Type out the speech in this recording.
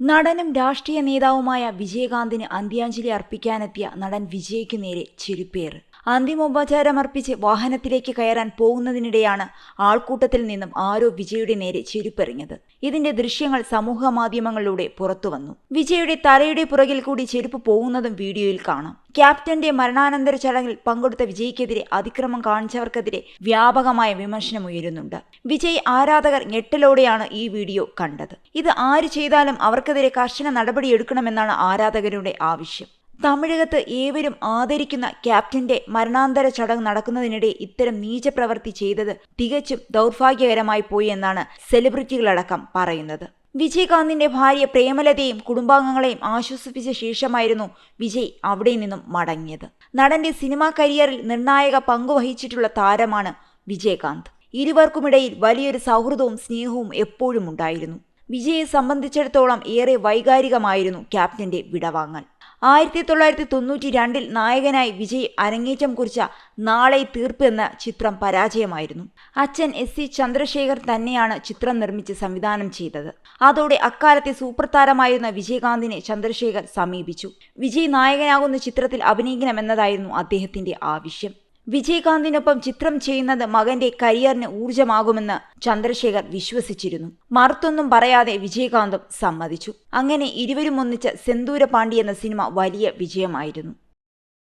നടനും രാഷ്ട്രീയ നേതാവുമായ വിജയകാന്തിന് അന്ത്യാഞ്ജലി അർപ്പിക്കാനെത്തിയ നടൻ വിജയ്ക്ക് നേരെ ചെരുപ്പേറ്. അന്തിമോപചാരം അർപ്പിച്ച് വാഹനത്തിലേക്ക് കയറാൻ പോകുന്നതിനിടെയാണ് ആൾക്കൂട്ടത്തിൽ നിന്നും ആരോ വിജയുടെ നേരെ ചെരുപ്പെറിഞ്ഞത്. ഇതിന്റെ ദൃശ്യങ്ങൾ സമൂഹ മാധ്യമങ്ങളിലൂടെ പുറത്തുവന്നു. വിജയുടെ തലയുടെ പുറകിൽ കൂടി ചെരുപ്പ് പോകുന്നതും വീഡിയോയിൽ കാണാം. ക്യാപ്റ്റന്റെ മരണാനന്തര ചടങ്ങിൽ പങ്കെടുത്ത വിജയ്ക്കെതിരെ അതിക്രമം കാണിച്ചവർക്കെതിരെ വ്യാപകമായ വിമർശനം ഉയരുന്നുണ്ട്. വിജയ് ആരാധകർ ഞെട്ടലോടെയാണ് ഈ വീഡിയോ കണ്ടത്. ഇത് ആര് ചെയ്താലും അവർക്കെതിരെ കർശന നടപടിയെടുക്കണമെന്നാണ് ആരാധകരുടെ ആവശ്യം. തമിഴകത്ത് ഏവരും ആദരിക്കുന്ന ക്യാപ്റ്റന്റെ മരണാന്തര ചടങ്ങ് നടക്കുന്നതിനിടെ ഇത്തരം നീചപ്രവൃത്തി ചെയ്തത് തികച്ചും ദൗർഭാഗ്യകരമായി പോയി എന്നാണ് സെലിബ്രിറ്റികളടക്കം പറയുന്നത്. വിജയകാന്തിന്റെ ഭാര്യ പ്രേമലതയും കുടുംബാംഗങ്ങളെയും ആശ്വസിപ്പിച്ച ശേഷമായിരുന്നു വിജയ് അവിടെ നിന്നും മടങ്ങിയത്. നടന്റെ സിനിമാ കരിയറിൽ നിർണായക പങ്കുവഹിച്ചിട്ടുള്ള താരമാണ് വിജയകാന്ത്. ഇരുവർക്കുമിടയിൽ വലിയൊരു സൗഹൃദവും സ്നേഹവും എപ്പോഴും ഉണ്ടായിരുന്നു. വിജയെ സംബന്ധിച്ചിടത്തോളം ഏറെ വൈകാരികമായിരുന്നു ക്യാപ്റ്റന്റെ വിടവാങ്ങൽ. ആയിരത്തി തൊള്ളായിരത്തി തൊണ്ണൂറ്റി രണ്ടിൽ നായകനായി വിജയ് അരങ്ങേറ്റം കുറിച്ച നാളെ തീർപ്പ് എന്ന ചിത്രം പരാജയമായിരുന്നു. അച്ഛൻ എസ് സി ചന്ദ്രശേഖർ തന്നെയാണ് ചിത്രം നിർമ്മിച്ച് സംവിധാനം ചെയ്തത്. അതോടെ അക്കാലത്തെ സൂപ്പർ താരമായിരുന്ന വിജയകാന്തിനെ ചന്ദ്രശേഖർ സമീപിച്ചു. വിജയ് നായകനാകുന്ന ചിത്രത്തിൽ അഭിനയിക്കണമെന്നതായിരുന്നു അദ്ദേഹത്തിന്റെ ആവശ്യം. വിജയകാന്തിനൊപ്പം ചിത്രം ചെയ്യുന്നത് മകന്റെ കരിയറിന് ഊർജമാകുമെന്ന് ചന്ദ്രശേഖർ വിശ്വസിച്ചിരുന്നു. മറുത്തൊന്നും പറയാതെ വിജയകാന്തും സമ്മതിച്ചു. അങ്ങനെ ഇരുവരും ഒന്നിച്ച് സെന്തൂര പാണ്ടി എന്ന സിനിമ വലിയ വിജയമായിരുന്നു.